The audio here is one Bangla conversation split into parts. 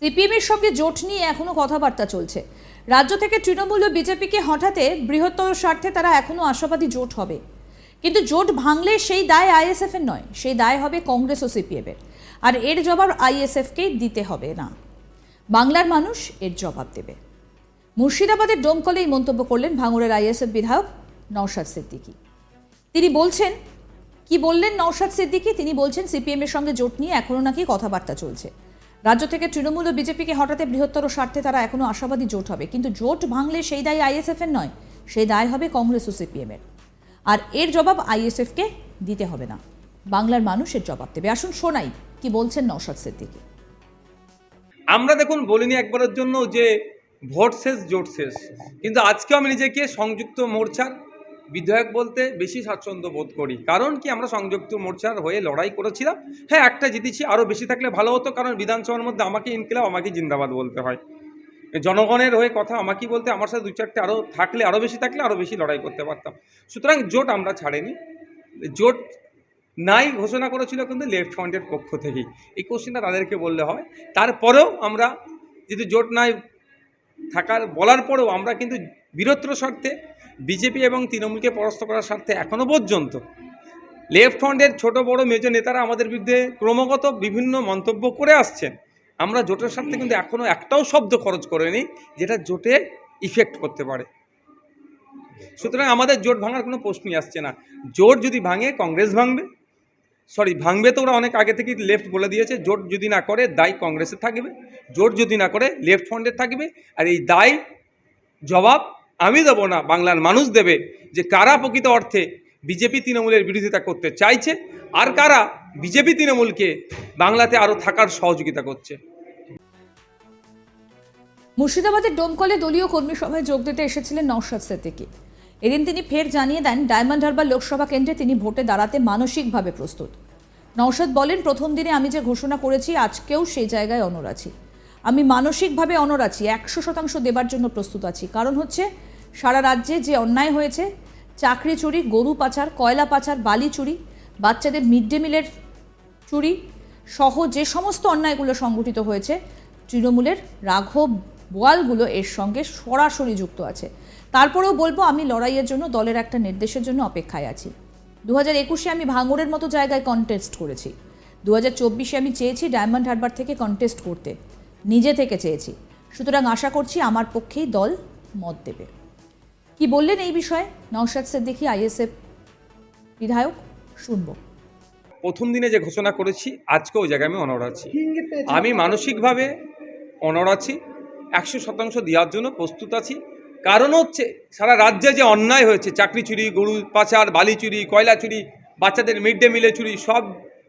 সিপিএমের সঙ্গে জোট নিয়ে এখনও কথাবার্তা চলছে। রাজ্য থেকে তৃণমূল ও বিজেপিকে হঠাতে বৃহত্তর স্বার্থে তারা এখনও আশাবাদী জোট হবে। কিন্তু জোট ভাঙলে সেই দায় আইএসএফ এর নয়, সেই দায় হবে কংগ্রেস ও সিপিএম এর আর এর জবাব আইএসএফকেই দিতে হবে না। বাংলার মানুষ এর জবাব দেবে। মুর্শিদাবাদের ডোমকলে এই মন্তব্য করলেন ভাঙড়ের আইএসএফ বিধায়ক নওশাদ সিদ্দিকী। তিনি বলছেন, কি বললেন নওশাদ সিদ্দিকী? তিনি বলছেন সিপিএম এর সঙ্গে জোট নিয়ে এখনও নাকি কথাবার্তা চলছে। রাজ্য থেকে তৃণমূল ও বিজেপিকে হঠাতে বৃহত্তর স্বার্থে তারা এখনও আশাবাদী জোট হবে। কিন্তু জোট ভাঙলে সেই দায় আইএসএফ এর নয়, সেই দায় হবে কংগ্রেস ও সিপিএম এর আর এর জবাব আইএসএফ কে দিতে হবে না। বাংলার মানুষের জবাব দেবে। আসুন শোনাই কি বলছেন নওশাদ সিদ্দিকী। আমরা দেখুন বলিনি একবারের জন্য যে ভোট শেষ, জোট শেষ। কিন্তু আজকে আমি নিজেকে সংযুক্ত মোর্চার বিধায়ক বলতে বেশি স্বাচ্ছন্দ্য বোধ করি। কারণ কি আমরা সংযুক্ত মোর্চার হয়ে লড়াই করেছিলাম। হ্যাঁ একটা জিতেছি আরও বেশি থাকলে ভালো হতো, কারণ বিধানসভার মধ্যে আমাকে ইনকিলাব, আমাকে জিন্দাবাদ বলতে হয়। জনগণের হয়ে কথা আমাকে বলতে, আমার সাথে দু চারটে আরও থাকলে আরও বেশি থাকলে আরও বেশি লড়াই করতে পারতাম। সুতরাং জোট আমরা ছাড়েনি। জোট নাই ঘোষণা করেছিল কিন্তু লেফট ফ্রন্টের পক্ষ থেকেই। এই কোশ্চেনটা তাদেরকে বললে হয়। তারপরেও আমরা যদি জোট নাই থাকার, বলার পরেও আমরা কিন্তু বীরত্র স্বার্থে বিজেপি এবং তৃণমূলকে পরাস্ত করার স্বার্থে এখনও পর্যন্ত লেফট ফ্রন্টের ছোট বড় মেজর নেতারা আমাদের বিরুদ্ধে ক্রমাগত বিভিন্ন মন্তব্য করে আসছেন। আমরা জোটের স্বার্থে কিন্তু এখনও একটাও শব্দ খরচ করিনি যেটা জোটে ইফেক্ট করতে পারে। সুতরাং আমাদের জোট ভাঙার কোনো প্রশ্নই আসছে না। জোট যদি ভাঙে, কংগ্রেস ভাঙবে। সরি ভাঙবে তো ওরা অনেক আগে থেকেই লেফট বলে দিয়েছে, জোট যদি না করে, দায় কংগ্রেসের থাকবে। জোট যদি না করে লেফট ফ্রন্টের থাকবে। আর এই দায়, জবাব আমি দেবো না, বাংলার মানুষ দেবে যে কারা প্রকৃত অর্থে বিজেপি তৃণমূলের বিরোধিতা করতে চাইছে আর কারা বিজেপি তৃণমূলকে বাংলাতে আরও থাকার সহযোগিতা করছে। মুর্শিদাবাদের ডোমকলে দলীয় কর্মী সভায় যোগ দিতে এসেছিলেন নওশাদ সিদ্দিকী। এদিন তিনি ফের জানিয়ে দেন, ডায়মন্ড হারবার লোকসভা কেন্দ্রে তিনি ভোটে দাঁড়াতে মানসিকভাবে প্রস্তুত। নওশাদ বলেন, প্রথম দিনে আমি যে ঘোষণা করেছি, আজকেও সেই জায়গায় অনর আছি। আমি মানসিকভাবে অনর আছি, একশো শতাংশ দেবার জন্য প্রস্তুত আছি। কারণ হচ্ছে সারা রাজ্যে যে অন্যায় হয়েছে, চাকরি চুরি, গরু পাচার, কয়লা পাচার, বালি চুরি, বাচ্চাদের মিড ডে মিলের চুরি সহ যে সমস্ত অন্যায়গুলো সংগঠিত হয়েছে, তৃণমূলের রাঘব বোয়ালগুলো এর সঙ্গে সরাসরি যুক্ত আছে। তারপরেও বলব, আমি লড়াইয়ের জন্য, দলের একটা নির্দেশের জন্য অপেক্ষায় আছি। দু হাজার একুশে আমি ভাঙড়ের মতো জায়গায় কন্টেস্ট করেছি। দু হাজার চব্বিশে আমি চেয়েছি ডায়মন্ড হারবার থেকে কন্টেস্ট করতে। নিজে থেকে চেয়েছি। সুতরাং আশা করছি, আমার পক্ষেই দল মত দেবে। কি বললেন এই বিষয়ে? নওশাদ সিদ্দিকী আইএসএফ বিধায়ক শুনব। প্রথম দিনে যে ঘোষণা করেছি আজকে ওই জায়গায় আমি অনড় আছি। আমি মানসিকভাবে অনড় আছি একশো শতাংশ দেওয়ার জন্য প্রস্তুত আছি। কারণ হচ্ছে সারা রাজ্যে যে অন্যায় হয়েছে চাকরি চুরি গরু পাচার বালি চুরি কয়লা চুরি বাচ্চাদের মিড ডে মিলে চুরি সব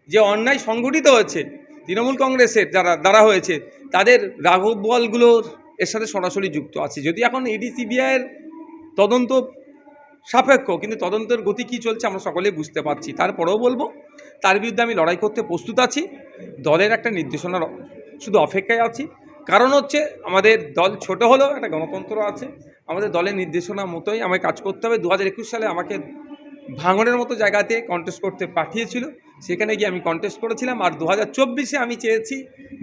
যে অন্যায় সংগঠিত হয়েছে তৃণমূল কংগ্রেসের যারা দ্বারা হয়েছে তাদের রাঘব বলগুলোর এর সাথে সরাসরি যুক্ত আছে। যদি এখন ইডি সিবিআইয়ের তদন্ত সাপেক্ষ, কিন্তু তদন্তের গতি কী চলছে আমরা সকলেই বুঝতে পারছি। তারপরেও বলব, তার বিরুদ্ধে আমি লড়াই করতে প্রস্তুত আছি, দলের একটা নির্দেশনার শুধু অপেক্ষায় আছি। কারণ হচ্ছে, আমাদের দল ছোট হলেও একটা গণতন্ত্র আছে, আমাদের দলের নির্দেশনা মতোই আমায় কাজ করতে হবে। দু হাজার একুশ সালে আমাকে ভাঙনের মতো জায়গাতে কন্টেস্ট করতে পাঠিয়েছিল, সেখানে গিয়ে আমি কন্টেস্ট করেছিলাম আর দু হাজার চব্বিশে আমি চেয়েছি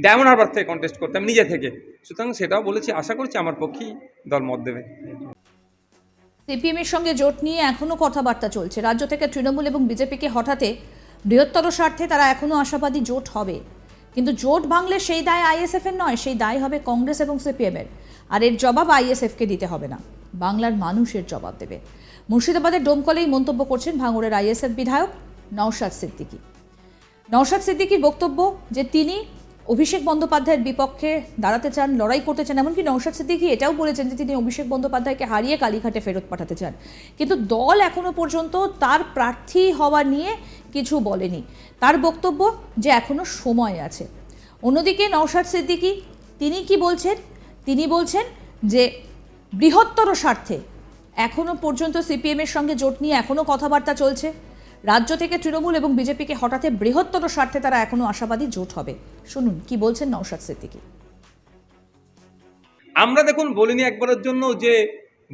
ডায়মন্ড হারবার থেকে কন্টেস্ট করতে, আমি নিজে থেকে। সুতরাং সেটাও বলেছি, আশা করছি আমার পক্ষেই দল মত দেবে। সিপিএম এর সঙ্গে জোট নিয়ে এখনও কথাবার্তা চলছে। রাজ্য থেকে তৃণমূল এবং বিজেপিকে হঠাতে বৃহত্তর স্বার্থে তারা এখনও আশাবাদী জোট হবে। কিন্তু জোট ভাঙলে সেই দায় আইএসএফ এর নয়, সেই দায় হবে কংগ্রেস এবং সিপিএম এর আর এর জবাব আইএসএফকে দিতে হবে না। বাংলার মানুষের জবাব দেবে। মুর্শিদাবাদের ডোমকলেই মন্তব্য করছেন ভাঙড়ের আইএসএফ বিধায়ক নওশাদ সিদ্দিকী। নওশাদ সিদ্দিকীর বক্তব্য যে তিনি অভিষেক বন্দ্যোপাধ্যায়ের বিপক্ষে দাঁড়াতে চান, লড়াই করতে চান, এমনকি নওশাদ সিদ্দিকী এটাও বলেছেন যে তিনি অভিষেক বন্দ্যোপাধ্যায়কে হারিয়ে কালীঘাটে ফেরত পাঠাতে চান। কিন্তু দল এখনও পর্যন্ত তার প্রার্থী হওয়া নিয়ে কিছু বলেনি। তার বক্তব্য যে এখনও সময় আছে। অন্যদিকে নওশাদ সিদ্দিকী, তিনি কি বলছেন? তিনি বলছেন যে বৃহত্তর স্বার্থে এখনও পর্যন্ত সিপিএমের সঙ্গে জোট নিয়ে এখনও কথাবার্তা চলছে। রাজ্য থেকে তৃণমূল এবং বিজেপিকে হঠাতে বৃহত্তর স্বার্থে তারা এখনও আশাবাদী জোট হবে। শুনুন, কি বলছেন নওশাদ সিদ্দিকী? আমরা দেখুন, বলিনি একবারের জন্য যে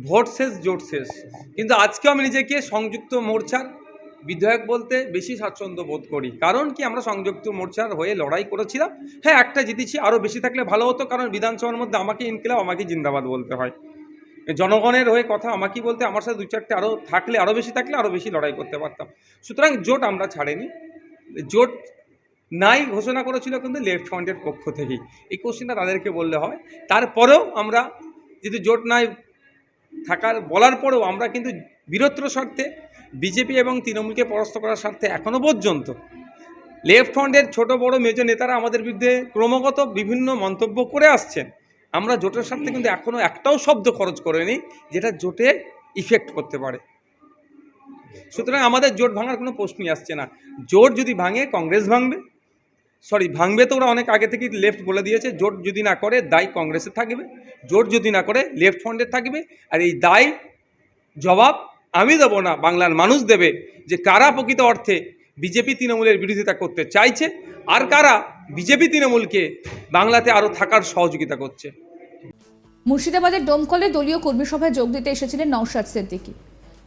ভোট শেষ, জোট শেষ। কিন্তু আজকে আমি নিজেকে সংযুক্ত মোর্চার বিধায়ক বলতে বেশি স্বাচ্ছন্দ্য বোধ করি। কারণ কি, আমরা সংযুক্ত মোর্চার হয়ে লড়াই করেছিলাম। হ্যাঁ একটা জিতেছি, আরও বেশি থাকলে ভালো হতো, কারণ বিধানসভার মধ্যে আমাকে ইনকিলাব, আমাকে জিন্দাবাদ বলতে হয়। জনগণের হয়ে কথা আমাকে বলতে, আমার সাথে দু চারটে আরও থাকলে আরও বেশি থাকলে আরও বেশি লড়াই করতে পারতাম। সুতরাং জোট আমরা ছাড়েনি। জোট নাই ঘোষণা করেছিল কিন্তু লেফট ফ্রন্টের পক্ষ থেকেই। এই কোশ্চেনটা তাদেরকে বললে হয়। তারপরেও আমরা যদি জোট নাই থাকার, বলার পরেও আমরা কিন্তু বীরত্র স্বার্থে, বিজেপি এবং তৃণমূলকে পরাস্ত করার স্বার্থে এখনও পর্যন্ত লেফট ফ্রন্টের ছোট বড় মেজর নেতারা আমাদের বিরুদ্ধে ক্রমাগত বিভিন্ন মন্তব্য করে আসছেন। আমরা জোটের স্বার্থে কিন্তু এখনও একটাও শব্দ খরচ করিনি, যেটা জোটে ইফেক্ট করতে পারে। সুতরাং আমাদের জোট ভাঙার কোনো প্রশ্নই আসছে না। জোট যদি ভাঙে, কংগ্রেস ভাঙবে। সরি ভাঙবে তো ওরা অনেক আগে থেকেই লেফট বলে দিয়েছে, জোট যদি না করে, দায় কংগ্রেসের থাকবে। জোট যদি না করে লেফট ফ্রন্টের থাকবে। আর এই দায় জবাব আমি দেবো না, বাংলার মানুষ দেবে যে কারা প্রকৃত অর্থে বিজেপি তৃণমূলের বিরোধিতা করতে চাইছে, আর কারা বিজেপি তৃণমূলকে বাংলাতে আরও থাকার সহযোগিতা করছে? মুর্শিদাবাদের ডোমকলে দলীয় কর্মী সভায় যোগ দিতে এসেছিলেন নওশাদ সিদ্দিকী।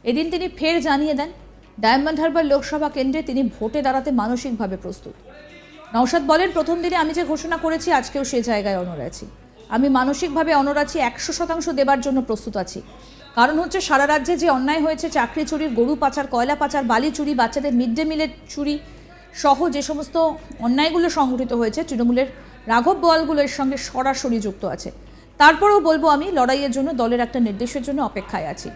এদিন তিনি ফের জানিয়ে দেন, ডায়মন্ড হারবার লোকসভা কেন্দ্রে তিনি ভোটে দাঁড়াতে মানসিকভাবে প্রস্তুত। নওশাদ বলেন, প্রথম দিনে আমি যে ঘোষণা করেছি, আজকেও সে জায়গায় অনর আছি। আমি মানসিকভাবে অনর আছি, একশো শতাংশ দেবার জন্য প্রস্তুত আছি। কারণ হচ্ছে সারা রাজ্যে যে অন্যায় হয়েছে, চাকরি চুরির, গরু পাচার, কয়লা পাচার, বালি চুরি, বাচ্চাদের মিড ডে মিলের চুরি সহ যে সমস্ত অন্যায়গুলো সংঘটিত হয়েছে, তৃণমূলের রাঘব বোয়ালগুলো এর সঙ্গে সরাসরি যুক্ত আছে। তারপরেও বলব আমি, লড়াইয়ের জন্য, দলের একটা নির্দেশের জন্য অপেক্ষায় আছি।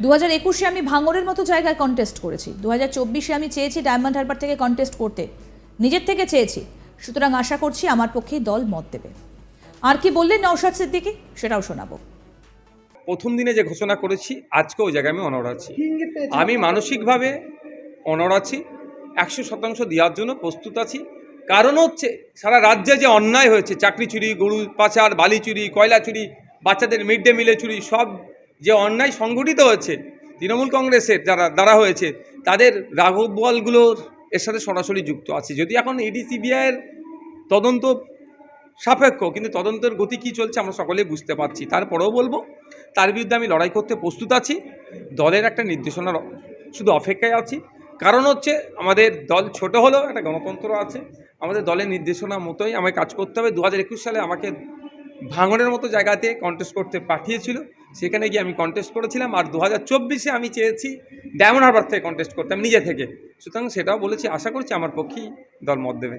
দু হাজার একুশে আমি ভাঙরের মতো জায়গায় কন্টেস্ট করেছি। দু হাজার চব্বিশে আমি চেয়েছি ডায়মন্ড হারবার থেকে কন্টেস্ট করতে। নিজের থেকে চেয়েছি। সুতরাং আশা করছি আমার পক্ষেই দল মত দেবে। আর কি বললেন নওশাদ সিদ্দিকি? সেটাও শোনাবো। প্রথম দিনে যে ঘোষণা করেছি আজকে ওই জায়গায় আমি অনড় আছি। আমি মানসিকভাবে অনড় আছি একশো শতাংশ দেওয়ার জন্য প্রস্তুত আছি। কারণ হচ্ছে সারা রাজ্যে যে অন্যায় হয়েছে চাকরি চুরি গরু পাচার বালি চুরি কয়লা চুরি বাচ্চাদের মিড ডে মিলে চুরি সব যে অন্যায় সংগঠিত হয়েছে তৃণমূল কংগ্রেসের যারা দ্বারা হয়েছে তাদের রাঘব বলগুলোর এর সাথে সরাসরি যুক্ত আছে। যদি এখন ইডি সিবিআইয়ের তদন্ত সাপেক্ষ, কিন্তু তদন্তের গতি কী চলছে আমরা সকলেই বুঝতে পারছি। তারপরেও বলব, তার বিরুদ্ধে আমি লড়াই করতে প্রস্তুত আছি, দলের একটা নির্দেশনার শুধু অপেক্ষায় আছি। কারণ হচ্ছে, আমাদের দল ছোট হলেও একটা গণতন্ত্র আছে, আমাদের দলের নির্দেশনা মতোই আমায় কাজ করতে হবে। দু হাজার একুশ সালে আমাকে ভাঙনের মতো জায়গাতে কন্টেস্ট করতে পাঠিয়েছিল, সেখানে গিয়ে আমি কন্টেস্ট করেছিলাম। আর দু হাজার চব্বিশে আমি চেয়েছি ডায়মন্ড হারবার থেকে কন্টেস্ট করতে, আমি নিজে থেকে। সুতরাং সেটাও বলেছি, আশা করছি আমার পক্ষেই দল মত দেবে।